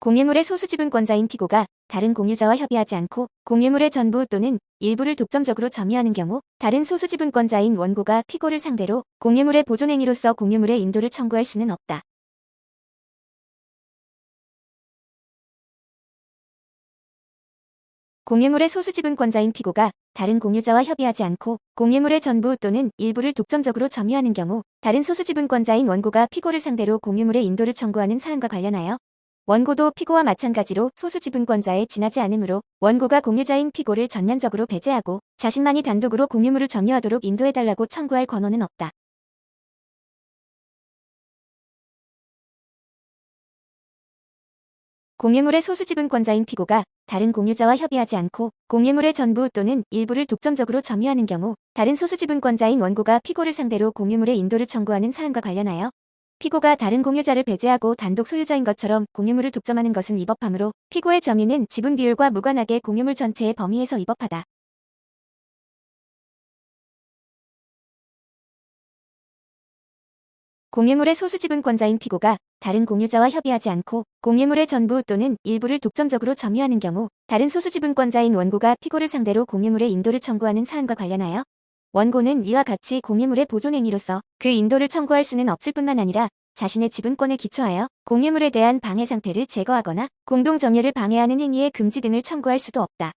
공유물의 소수지분권자인 피고가 다른 공유자와 협의하지 않고 공유물의 전부 또는 일부를 독점적으로 점유하는 경우 다른 소수지분권자인 원고가 피고를 상대로 공유물의 보존행위로서 공유물의 인도를 청구할 수는 없다. 공유물의 소수지분권자인 피고가 다른 공유자와 협의하지 않고 공유물의 전부 또는 일부를 독점적으로 점유하는 경우 다른 소수지분권자인 원고가 피고를 상대로 공유물의 인도를 청구하는 사안과 관련하여 원고도 피고와 마찬가지로 소수 지분권자에 지나지 않으므로 원고가 공유자인 피고를 전면적으로 배제하고 자신만이 단독으로 공유물을 점유하도록 인도해달라고 청구할 권한은 없다. 공유물의 소수 지분권자인 피고가 다른 공유자와 협의하지 않고 공유물의 전부 또는 일부를 독점적으로 점유하는 경우 다른 소수 지분권자인 원고가 피고를 상대로 공유물의 인도를 청구하는 사안과 관련하여 피고가 다른 공유자를 배제하고 단독 소유자인 것처럼 공유물을 독점하는 것은 위법하므로 피고의 점유는 지분 비율과 무관하게 공유물 전체의 범위에서 위법하다. 공유물의 소수지분권자인 피고가 다른 공유자와 협의하지 않고 공유물의 전부 또는 일부를 독점적으로 점유하는 경우 다른 소수지분권자인 원고가 피고를 상대로 공유물의 인도를 청구하는 사안과 관련하여 원고는 이와 같이 공유물의 보존행위로서 그 인도를 청구할 수는 없을 뿐만 아니라 자신의 지분권에 기초하여 공유물에 대한 방해 상태를 제거하거나 공동 점유를 방해하는 행위의 금지 등을 청구할 수도 없다.